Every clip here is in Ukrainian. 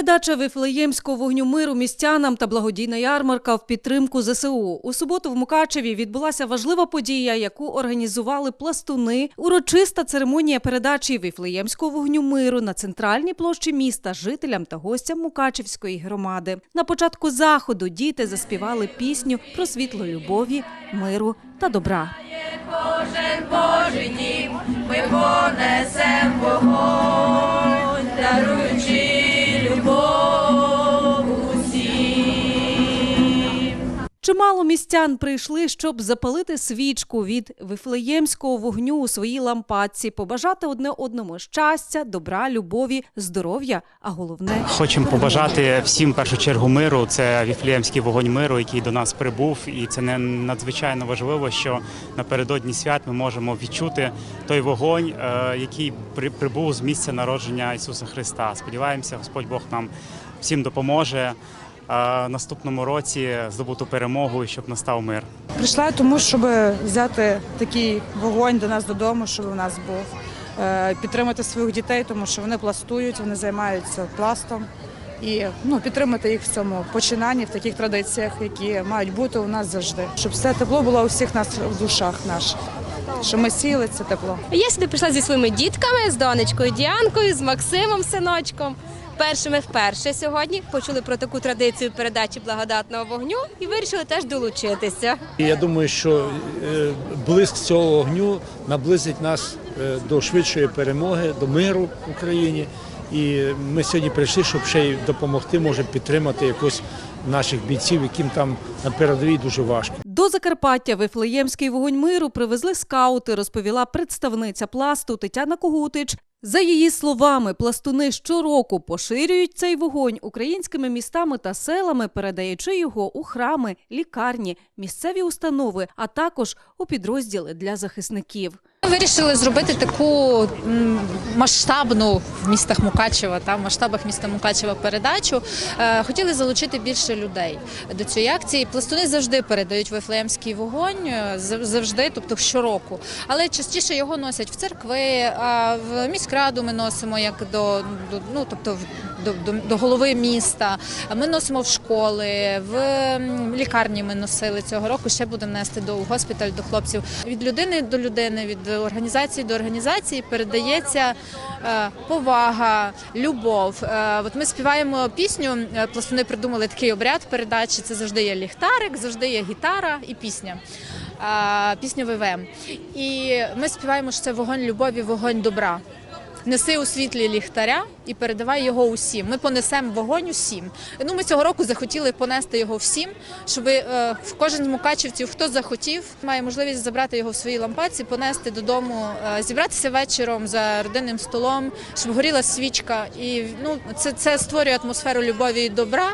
Передача Вифлеємського вогню миру містянам та благодійна ярмарка в підтримку ЗСУ. У суботу в Мукачеві відбулася важлива подія, яку організували пластуни. Урочиста церемонія передачі Вифлеємського вогню миру на центральній площі міста жителям та гостям Мукачевської громади. На початку заходу діти заспівали пісню про світло любові, миру та добра. Кожен Божий Чимало містян прийшли, щоб запалити свічку від вифлеємського вогню у своїй лампадці, побажати одне одному щастя, добра, любові, здоров'я, а головне Хочемо побажати всім в першу чергу миру. Це віфлеємський вогонь миру, який до нас прибув, і це не надзвичайно важливо, що напередодні свят ми можемо відчути той вогонь, е, який при- прибув з місця народження Ісуса Христа. Сподіваємося, Господь Бог нам всім допоможе. Наступному році здобути перемогу і щоб настав мир. Прийшла я тому, щоб взяти такий вогонь до нас додому, щоб у нас був. Е, Підтримати своїх дітей, тому що вони пластують, вони займаються пластом. І ну, підтримати їх в цьому починанні, в таких традиціях, які мають бути у нас завжди. Щоб все тепло було у всіх нас в душах наших. Щоб ми сіяли це тепло. Я сюди прийшла зі своїми дітками, з донечкою Діанкою, з Максимом, синочком. Першими вперше сьогодні почули про таку традицію передачі благодатного вогню і вирішили теж долучитися. Я думаю, що е, блиск цього вогню наблизить нас е, до швидшої перемоги, до миру в Україні. І ми сьогодні прийшли, щоб ще й допомогти, може підтримати якось наших бійців, яким там на передовій дуже важко. До Закарпаття Вифлеємський вогонь миру привезли скаути, розповіла представниця пласту Тетяна Когутич. За її словами, пластуни щороку поширюють цей вогонь українськими містами та селами, передаючи його у храми, лікарні, місцеві установи, а також у підрозділи для захисників. Ми Вирішили зробити таку масштабну в містах Мукачева, та в масштабах міста Мукачева передачу. Е, Хотіли залучити більше людей до цієї акції. Пластуни завжди передають вифлеємський вогонь, е, завжди, тобто щороку. Але частіше його носять в церкви, в міськраду ми носимо як до, ну тобто до, до, до голови міста. Ми носимо в школи, в лікарні ми носили цього року. Ще будемо нести до госпіталь до хлопців. Від людини до людини, від організації до організації передається е, повага, любов. Е, От ми співаємо пісню. е, Пластуни придумали такий обряд передачі. Це завжди є ліхтарик, завжди є гітара і пісня. Пісня ВВМ. І ми співаємо, що це вогонь любові, вогонь добра. Неси у світлі ліхтаря і передавай його усім. Ми понесемо вогонь усім. Ну, ми цього року захотіли понести його всім, щоб е, кожен з мукачівців, хто захотів, має можливість забрати його в своїй лампаці, понести додому, е, зібратися вечором за родинним столом, щоб горіла свічка. І ну, це, це створює атмосферу любові і добра.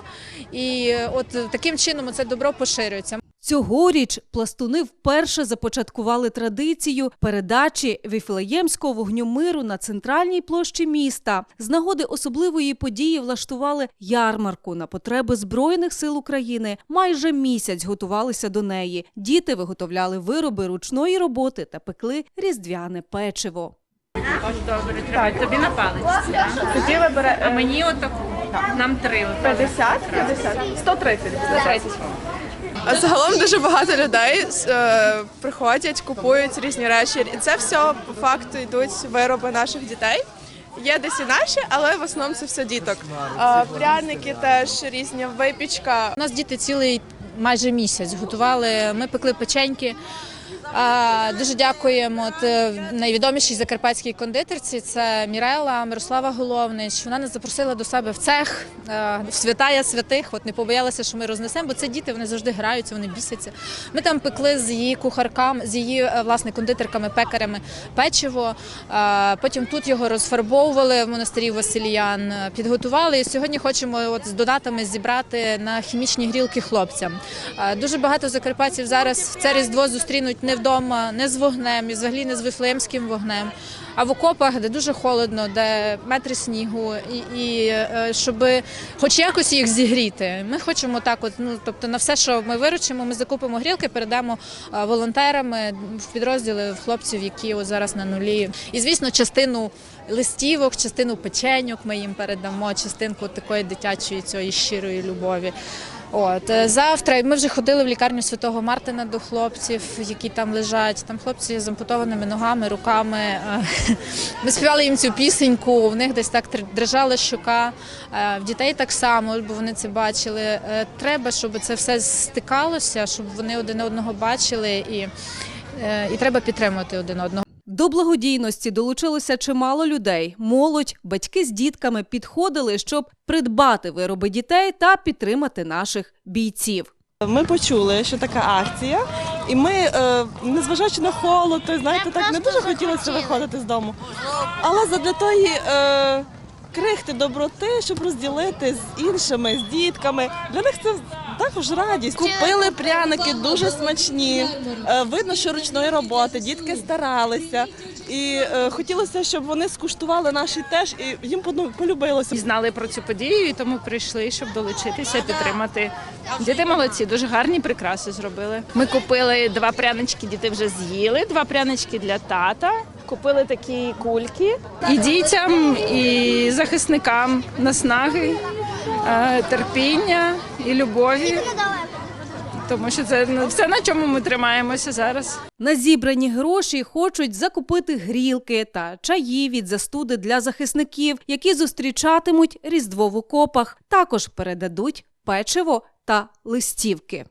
І е, от таким чином це добро поширюється. Цьогоріч пластуни вперше започаткували традицію передачі віфлеємського вогню миру на центральній площі міста. З нагоди особливої події влаштували ярмарку на потреби збройних сил України. Майже місяць готувалися до неї. Діти виготовляли вироби ручної роботи та пекли різдвяне печиво. Так, тобі на паличці. Тоді вибере а мені отаку. Нам три. 50, 50, 130. 130. Загалом дуже багато людей е, приходять, купують різні речі. І це все по факту йдуть вироби наших дітей. Є десь і наші, але в основному це все діток. Пряники теж різні, випічка. У нас діти цілий майже місяць готували. Ми пекли печеньки. Дуже дякуємо е, найвідомішій закарпатській кондитерці. Це Мірела Мирослава Головнич. Вона нас запросила до себе в цех е, в святая святих. От не побоялася, що ми рознесемо, бо це діти вони завжди граються, вони бісяться. Ми там пекли з її кухарками, з її е, власне кондитерками, пекарями печиво. Потім тут його розфарбовували в монастирі Васильян, е, підготували. І сьогодні хочемо з донатами зібрати на хімічні грілки хлопцям. Дуже багато закарпатців зараз в це різдво зустрінуть не не вдома, не з вогнем, і взагалі не з вифлеємським вогнем, а в окопах, де дуже холодно, де метри снігу, і, і е, щоб хоч якось їх зігріти. Ми хочемо так, от ну тобто на все, що ми виручимо, ми закупимо грілки, передамо е, волонтерами в підрозділи в хлопців, які от зараз на нулі. І звісно, частину листівок, частину печеньок ми їм передамо, частинку такої дитячої цієї щирої любові. От е, завтра ми вже ходили в лікарню Святого Мартина до хлопців, які там лежать. Там хлопці з ампутованими ногами, руками. Е, Ми співали їм цю пісеньку. В них десь так дрижала щука. Е, В дітей так само, бо вони це бачили. Треба, щоб це все стикалося, щоб вони один одного бачили і, і треба підтримувати один одного. До благодійності долучилося чимало людей. Молодь, батьки з дітками підходили, щоб придбати вироби дітей та підтримати наших бійців. Ми почули, що така акція, і ми, е, незважаючи на холод, то знаєте, так не дуже хотілося виходити з дому. Але задля тої е, крихти доброти, щоб розділити з іншими, з дітками. Для них це також радість. Купили пряники дуже смачні. Е, видно, що ручної роботи, дітки старалися. І е, хотілося, щоб вони скуштували наші теж, і їм полюбилося. Знали про цю подію, і тому прийшли, щоб долучитися, підтримати. Діти молодці, дуже гарні прикраси зробили. Ми купили два прянички, діти вже з'їли, два прянички для тата. Купили такі кульки і дітям, і захисникам наснаги, е, терпіння і любові. Тому що це ну, все, на чому ми тримаємося зараз. На зібрані гроші хочуть закупити грілки та чаї від застуди для захисників, які зустрічатимуть Різдво в окопах. Також передадуть печиво та листівки.